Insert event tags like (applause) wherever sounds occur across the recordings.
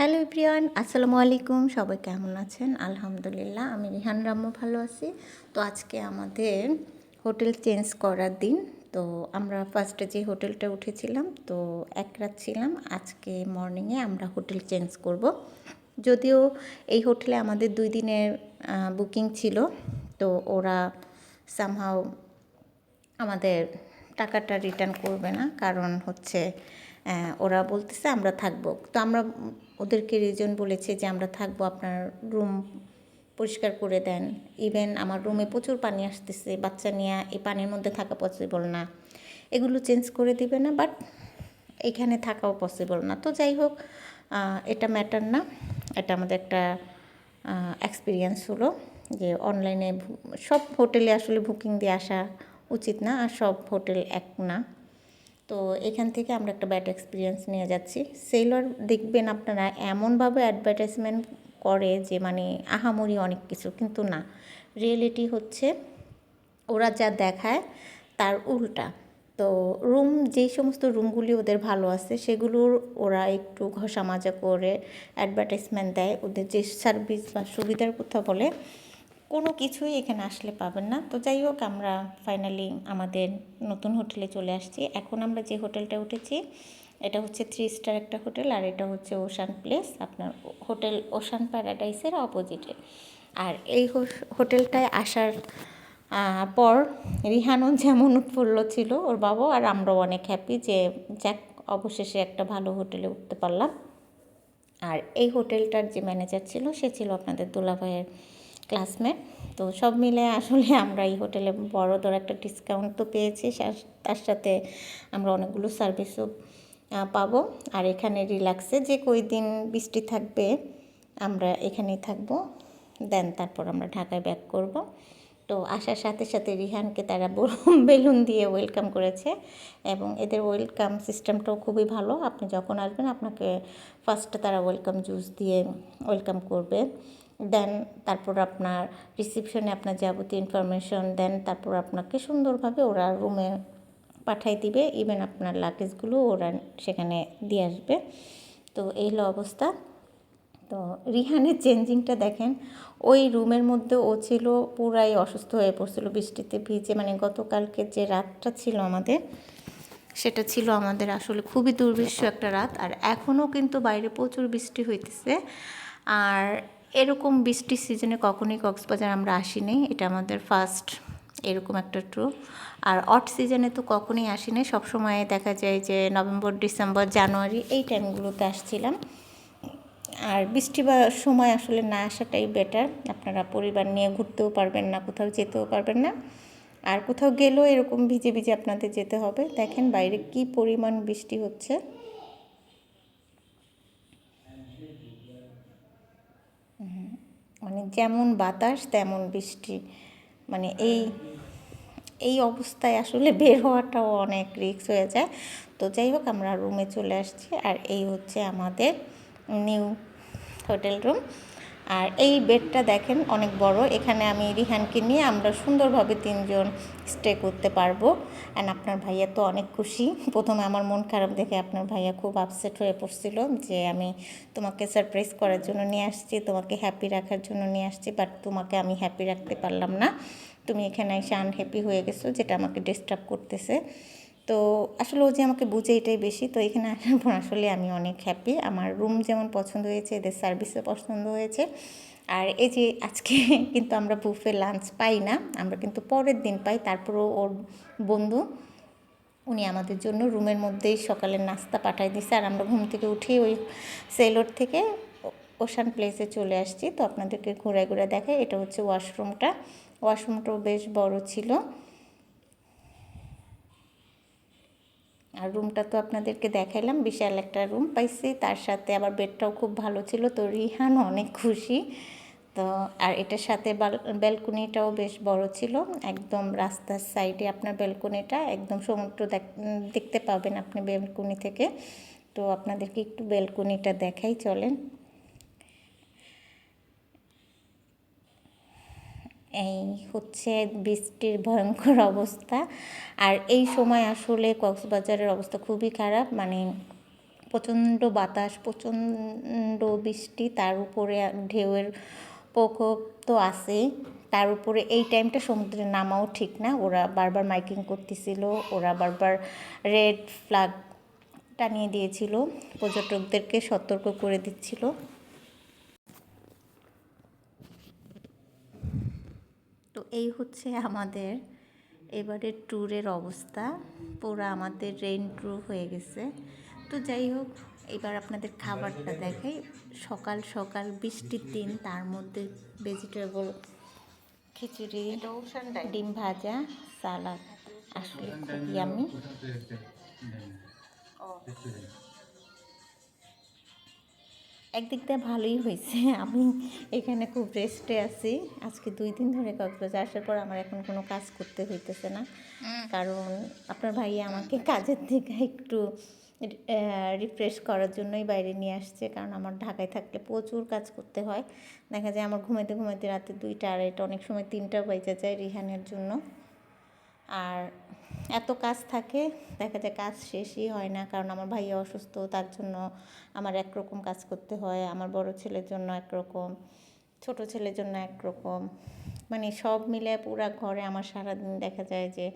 Hello Priyan আসসালামু আলাইকুম। সবাই কেমন আছেন? আলহামদুলিল্লাহ, আমি রিহান রাম্মু ভালো আছি। তো আজকে আমাদের হোটেল চেঞ্জ করার দিন। তো আমরা ফার্স্টে যে হোটেলটা উঠেছিলাম, তো এক রাত ছিলাম। আজকে মর্নিংয়ে আমরা হোটেল চেঞ্জ করব। যদিও এই হোটেলে আমাদের দুই দিনের বুকিং ছিল, তো ওরা সামহাও আমাদের টাকাটা রিটার্ন করবে না। কারণ হচ্ছে ওরা বলতেছে আমরা থাকব। তো আমরা ওদেরকে রিজন বলেছে যে আমরা থাকব, আপনার রুম পরিষ্কার করে দেন। ইভেন আমার রুমে প্রচুর পানি আসতেছে, বাচ্চা নিয়ে এই পানির মধ্যে থাকা পসিবল না। এগুলো চেঞ্জ করে দিবে না বাট এখানে থাকাও পসিবল না। তো যাই হোক এটা ম্যাটার না। এটা আমাদের একটা এক্সপিরিয়েন্স হলো যে অনলাইনে সব হোটেলে আসলে বুকিং দিয়ে আসা উচিত না, আর সব হোটেল এক না। তো এখান থেকে আমরা একটা ব্যাড এক্সপিরিয়েন্স নিয়ে যাচ্ছি। সেলর দেখবেন আপনারা এমনভাবে অ্যাডভার্টাইজমেন্ট করে যে মানে আহামরি অনেক কিছু, কিন্তু না। রিয়েলিটি হচ্ছে ওরা যা দেখায় তার উল্টা। তো রুম যেই সমস্ত রুমগুলি ওদের ভালো আছে, সেগুলোর ওরা একটু ঘষা মাজা করে অ্যাডভার্টাইজমেন্ট দেয়। ওদের যে সার্ভিস বা সুবিধার কথা বলে কোনো কিছুই এখানে আসলে পাবেন না। তো যাই হোক, আমরা ফাইনালি আমাদের নতুন হোটেলে চলে আসছি। এখন আমরা যে হোটেলটা উঠেছি, এটা হচ্ছে থ্রি স্টার একটা হোটেল আর এটা হচ্ছে ওশান প্লেস আপনার হোটেল ওশান প্যারাডাইসের অপোজিটে আর এই হোটেলটায় আসার পর রিহানও যেমন উৎফুল্ল ছিল, ওর বাবাও আর আমরাও অনেক হ্যাপি যে যাক, অবশেষে একটা ভালো হোটেলে উঠতে পারলাম। আর এই হোটেলটার যে ম্যানেজার ছিল, সে ছিল আপনাদের দুলাভাইয়ের ক্লাসমেট তো সব মিলে আসলে (laughs) আমরা এই হোটেলে বড় ধর একটা ডিসকাউন্ট তো পেয়েছি। তার সাথে আমরা অনেকগুলো সার্ভিসও পাবো। আর এখানে রিল্যাক্সে যে কই দিন বৃষ্টি থাকবে, আমরা এখানেই থাকব। দেন তারপর আমরা ঢাকায় ব্যাক করব। তো আসার সাথে সাথে রিহানকে তারা (laughs) বেলুন দিয়ে ওয়েলকাম করেছে। এবং এদের ওয়েলকাম সিস্টেমটাও খুবই ভালো। আপনি যখন আসবেন, আপনাকে ফার্স্টে তারা ওয়েলকাম জুস দিয়ে ওয়েলকাম করবে। দেন তারপর আপনার রিসিপশনে আপনার যাবতীয় ইনফরমেশন দেন, তারপর আপনাকে সুন্দরভাবে ওরা রুমে পাঠাই দিবে ইভেন আপনার লাগেজগুলো ওরা সেখানে দিয়ে আসবে। তো এই হলো অবস্থা। তো রিহানের চেঞ্জিংটা দেখেন, ওই রুমের মধ্যে ও ছিল পুরাই অসুস্থ হয়ে পড়ছিল, বৃষ্টিতে ভিজে মানে গতকালকে যে রাতটা ছিল আমাদের, সেটা ছিল আমাদের আসলে খুবই দুর্বিশ্ব একটা রাত, আর এখনও কিন্তু বাইরে প্রচুর বৃষ্টি হইতেছে। আর এরকম বৃষ্টির সিজনে কখনোই কক্সবাজার আমরা আসিনি। এটা আমাদের ফার্স্ট এরকম একটা ট্রু আর অট সিজনে তো কখনোই আসিনি। সবসময় দেখা যায় যে নভেম্বর, ডিসেম্বর, জানুয়ারি এই টাইমগুলোতে আসছিলাম। আর বৃষ্টি বা সময় আসলে না আসাটাই বেটার আপনারা পরিবার নিয়ে ঘুরতেও পারবেন না, কোথাও যেতেও পারবেন না। আর কোথাও গেলেও এরকম ভিজে ভিজে আপনাদের যেতে হবে। দেখেন বাইরে কি পরিমাণ বৃষ্টি হচ্ছে। মানে যেমন বাতাস, তেমন বৃষ্টি। মানে এই এই অবস্থায় আসলে বের হওয়াটাও অনেক রিক্স হয়ে যায়। তো যাই হোক, আমরা রুমে চলে আসছি। আর এই হচ্ছে আমাদের নিউ হোটেল রুম আর এই বেডটা দেখেন অনেক বড়। এখানে আমি রিহানকে নিয়ে আমরা সুন্দরভাবে তিনজন স্টে করতে পারব। অ্যান্ড আপনার ভাইয়া তো অনেক খুশি। প্রথমে আমার মন খারাপ দেখে আপনার ভাইয়া খুব আপসেট হয়ে পড়ছিল যে আমি তোমাকে সারপ্রাইজ করার জন্য নিয়ে আসছি, তোমাকে হ্যাপি রাখার জন্য নিয়ে আসছি বাট তোমাকে আমি হ্যাপি রাখতে পারলাম না। তুমি এখানে এসে আনহ্যাপি হয়ে গেছো, যেটা আমাকে ডিস্টার্ব করতেছে। তো আসলে ও যে আমাকে বুঝে এটাই বেশি, তো এখানে আসার পর আসলে আমি অনেক হ্যাপি আমার রুম যেমন পছন্দ হয়েছে, এদের সার্ভিসও পছন্দ হয়েছে। আর এই যে আজকে (laughs) কিন্তু আমরা বুফে লাঞ্চ পাই না, আমরা কিন্তু পরের দিন পাই। তারপরও ওর বন্ধু, উনি আমাদের জন্য রুমের মধ্যেই সকালের নাস্তা পাঠাই দিছে। আর আমরা ঘুম থেকে উঠি ওই সেলোর থেকে ওশান প্লেসে চলে আসছি। তো আপনাদেরকে ঘুরে ঘুরে দেখে এটা হচ্ছে ওয়াশরুমটা ওয়াশরুমটাও বেশ বড় ছিল। আর রুমটা তো আপনাদেরকে দেখাইলাম, বিশাল একটা রুম পাইছি। তার সাথে আবার বেডটাও খুব ভালো ছিল, তো রিহান অনেক খুশি। তো, আর এটার সাথে ব্যালকনিটাও বেশ বড় ছিল। একদম রাস্তার সাইডে আপনার ব্যালকনিটা একদম সমুদ্র দেখতে পাবেন আপনি ব্যালকনি থেকে। তো আপনাদেরকে একটু ব্যালকনিটা দেখাই, চলেন। এই হচ্ছে বৃষ্টির ভয়ঙ্কর (laughs) অবস্থা। আর এই সময় আসলে কক্সবাজারের অবস্থা খুবই খারাপ মানে প্রচণ্ড বাতাস, প্রচণ্ড বৃষ্টি, তার উপরে ঢেউয়ের প্রকোপ তো আছেই। তার উপরে এই টাইমটা সমুদ্রে নামাও ঠিক না, ওরা বারবার মাইকিং করতেছিল, ওরা বারবার রেড ফ্ল্যাগ টানিয়ে দিয়েছিল, পর্যটকদেরকে সতর্ক করে দিচ্ছিল। এই হচ্ছে আমাদের এবারের ট্যুরের অবস্থা। পুরো আমাদের রেইন প্রুফ হয়ে গেছে। তো যাই হোক, এবার আপনাদের খাবারটা দেখাই। সকাল সকাল বৃষ্টির দিন, তার মধ্যে ভেজিটেবল খিচুড়ি, ডিম ভাজা, সালাদ। আসলে খুব ইয়ামি একদিক দিয়ে ভালোই হয়েছে। আমি এখানে খুব রেস্টে আছি। আজকে দুই দিন ধরে কক্সবাজার আসার পর আমার এখন কোনো কাজ করতে হইতেছে না। কারণ আপনার ভাইয়া আমাকে কাজের থেকে একটু রিফ্রেশ করার জন্যই বাইরে নিয়ে আসছে। কারণ আমার ঢাকায় থাকলে প্রচুর কাজ করতে হয়। দেখা যায় আমার ঘুমাইতে ঘুমাইতে রাতে দুইটা আড়াইটা অনেক সময় তিনটা বেজে যায় রিহানের জন্য। আর এত কাজ থাকে, দেখা যায় কাজ শেষই হয় না, কারণ আমার ভাইয়া অসুস্থ, তার জন্য আমার একরকম কাজ করতে হয়, আমার বড় ছেলের জন্য একরকম, ছোট ছেলের জন্য একরকম মানে সব মিলে পুরা ঘরে আমার সারাদিন দেখা যায় যে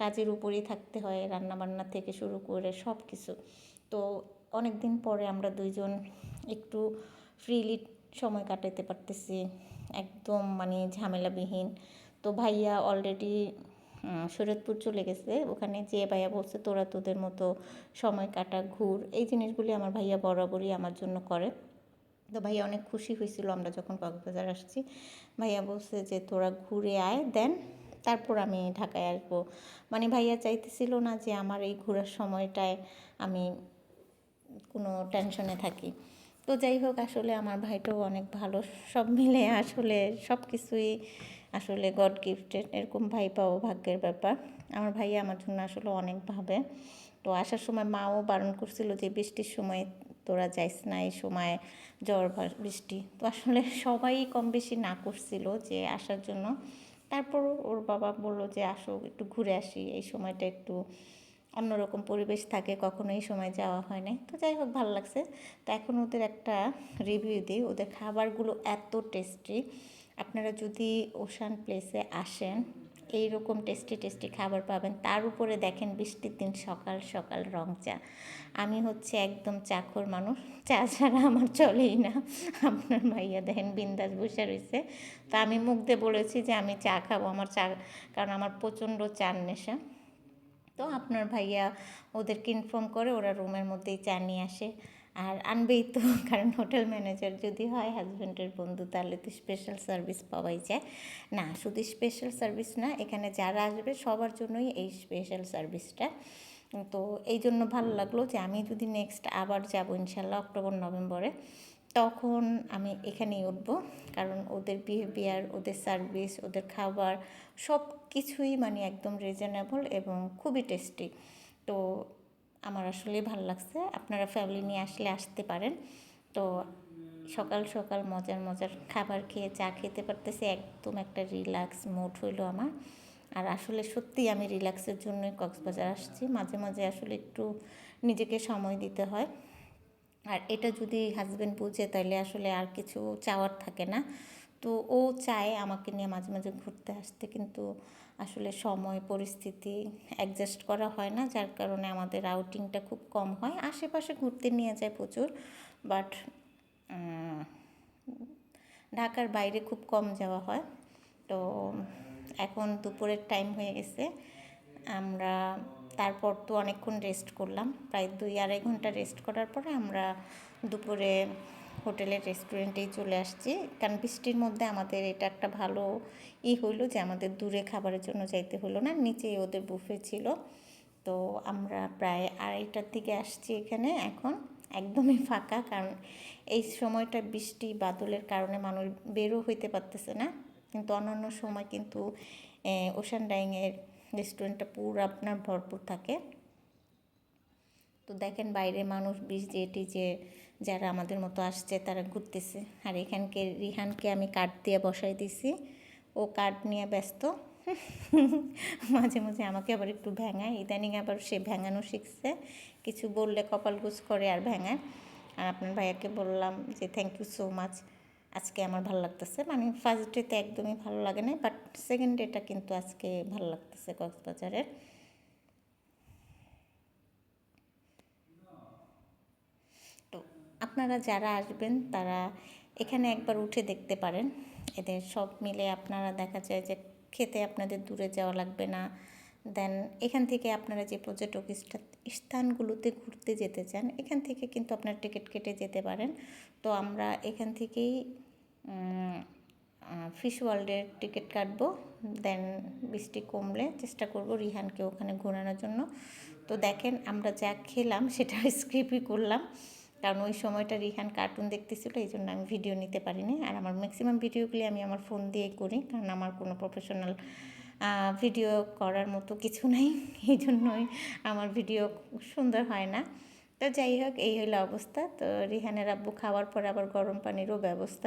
কাজের উপরেই থাকতে হয়, রান্নাবান্না থেকে শুরু করে সব কিছু তো অনেক দিন পরে আমরা দুইজন একটু ফ্রিলি সময় কাটাতে পারতেছি, একদম মানে ঝামেলাবিহীন। তো ভাইয়া অলরেডি শরীয়তপুর চলে গেছে। ওখানে যে ভাইয়া বলছে, তোরা তোদের মতো সময় কাটা, ঘুর। এই জিনিসগুলি আমার ভাইয়া বরাবরই আমার জন্য করে। তো ভাইয়া অনেক খুশি হয়েছিল আমরা যখন কক্সবাজার আসছি। ভাইয়া বলছে যে, তোরা ঘুরে আয়, দেন তারপর আমি ঢাকায় আসব। মানে ভাইয়া চাইতেছিল না যে, আমার এই ঘোরার সময়টায় আমি কোনো টেনশনে থাকি। তো যাই হোক, আসলে আমার ভাইটাও অনেক ভালো। সব মিলে আসলে সব কিছুই আসলে গড গিফটেড, এরকম ভাই পাওয়া ভাগ্যের ব্যাপার। আমার ভাইয়া আমার জন্য আসলে অনেক ভাবে। তো আসার সময় মাও বারণ করছিল যে, বৃষ্টির সময় তোরা যাইস না, এই সময় জ্বর বৃষ্টি। তো আসলে সবাই কম বেশি না করছিল যে, আসার জন্য। তারপর ওর বাবা বলল যে, আসো, একটু ঘুরে আসি, এই সময়টা একটু অন্যরকম পরিবেশ থাকে, কখনো এই সময় যাওয়া হয় নাই। তো যাই হোক, ভালো লাগছে। তো এখন ওদের একটা রিভিউ দিই। ওদের খাবারগুলো এত টেস্টি আপনারা যদি ওশান প্লেসে আসেন এই রকম টেস্টি টেস্টি খাবার পাবেন। তার উপরে দেখেন বৃষ্টির দিন সকাল সকাল রং চা। আমি হচ্ছে একদম চাখর মানুষ, চা ছাড়া আমার চলেই না। আপনার ভাইয়া দেখেন বিন্দাস বসে রয়েছে। তো আমি মুখ দিয়ে বলেছি যে আমি চা খাব, আমার চা, কারণ আমার প্রচণ্ড চার নেশা। তো আপনার ভাইয়া ওদেরকে ইনফর্ম করে ওরা রুমের মধ্যেই চা নিয়ে আসে। আর আনবেই তো, (laughs) কারণ হোটেল ম্যানেজার যদি হয় হাজব্যান্ডের বন্ধু, তাহলে তো স্পেশাল সার্ভিস পাওয়াই যায়। না, শুধু স্পেশাল সার্ভিস না, এখানে যারা আসবে, সবার জন্যই এই স্পেশাল সার্ভিসটা তো এই জন্য ভালো লাগল যে আমি যদি নেক্সট আবার যাব, ইনশাল্লাহ অক্টোবর, নভেম্বরে, তখন আমি এখানেই উঠবো। কারণ ওদের বিহেভিয়ার ওদের সার্ভিস ওদের খাবার সব কিছুই মানে একদম রিজনেবল এবং খুবই টেস্টি তো আমার আসলে ভালো লাগছে। আপনারা ফ্যামিলি নিয়ে আসলে আসতে পারেন। তো সকাল সকাল মজার মজার খাবার খেয়ে চা খেতে পারতেছি, একদম একটা রিল্যাক্স মুড হইল আমার। আর আসলে সত্যি আমি রিল্যাক্সের জন্যই কক্সবাজার আসছি। মাঝে মাঝে আসলে একটু নিজেকে সময় দিতে হয়। আর এটা যদি হাজব্যান্ড বুঝে তাহলে আসলে আর কিছু চাওয়ার থাকে না। তো ও চায় আমাকে নিয়ে মাঝে মাঝে ঘুরতে আসতে। কিন্তু আসলে সময়, পরিস্থিতি অ্যাডজাস্ট করা হয় না, যার কারণে আমাদের আউটিংটা খুব কম হয়। আশেপাশে ঘুরতে নিয়ে যায় প্রচুর বাট ঢাকার বাইরে খুব কম যাওয়া হয়। তো, এখন দুপুরের টাইম হয়ে গেছে। আমরা, তারপর তো অনেকক্ষণ রেস্ট করলাম। প্রায় দুই আড়াই ঘণ্টা রেস্ট করার পরে আমরা দুপুরে হোটেলের রেস্টুরেন্টেই চলে আসছি। কারণ বৃষ্টির মধ্যে আমাদের এটা একটা ভালো ই হইল যে আমাদের দূরে খাবারের জন্য যাইতে হলো না, নিচেই ওদের বুফে ছিল। তো আমরা প্রায় আড়াইটার দিকে আসছি এখানে এখন, একদমই ফাঁকা, কারণ এই সময়টা বৃষ্টি, বাদলের কারণে মানুষ বেরও হইতে পারতেছে না। কিন্তু অন্যান্য সময় কিন্তু ওশান ডাইংয়ের রেস্টুরেন্টটা পুরো আপনার ভরপুর থাকে। তো দেখেন বাইরে মানুষ বিষ যে যারা আমাদের মতো আসছে, তারা ঘুরতেছে। আর এখানকে রিহানকে আমি কাঠ দিয়ে বসাই দিছি। ও কাঠ নিয়ে ব্যস্ত। (laughs) মাঝে মাঝে আমাকে আবার একটু ভেঙায়। ইদানিং আবার সে ভেঙানো শিখছে। কিছু বললে কপাল গুছ করে আর ভেঙায়। আর আপনার ভাইয়াকে বললাম যে থ্যাংক ইউ সো মাচ আজকে আমার ভালো লাগতেছে। মানে ফার্স্ট ডেতে একদমই ভালো লাগে না বাট সেকেন্ড ডেটা কিন্তু আজকে ভালো লাগতেছে কক্সবাজারের তো আপনারা যারা আসবেন, তারা এখানে একবার উঠে দেখতে পারেন। এদের সব মিলে আপনারা দেখা যায় যে খেতে আপনাদের দূরে যাওয়া লাগবে না। দেন এখান থেকে আপনারা যে পর্যটক স্থানগুলোতে ঘুরতে যেতে চান, এখান থেকে কিন্তু আপনার টিকিট কেটে যেতে পারেন। তো আমরা এখান থেকেই ফিশ ওয়ার্ল্ডের টিকিট কাটবো। দেন বৃষ্টি কমলে চেষ্টা করব রিহানকে ওখানে ঘোরানোর জন্য। তো দেখেন আমরা যা খেলাম, সেটা স্ক্রিপ্টই করলাম। কারণ ওই সময়টা রিহান কার্টুন দেখতেছিল, এই জন্য আমি ভিডিও নিতে পারিনি। আর আমার ম্যাক্সিমাম ভিডিওগুলি আমি আমার ফোন দিয়েই করি, কারণ আমার কোনো প্রফেশনাল ভিডিও করার মতো কিছু নাই, এই জন্যই আমার ভিডিও সুন্দর হয় না। তো যাই হোক, এই হলো অবস্থা। তো রিহানের আব্বু খাওয়ার পর আবার গরম পানিরও ব্যবস্থা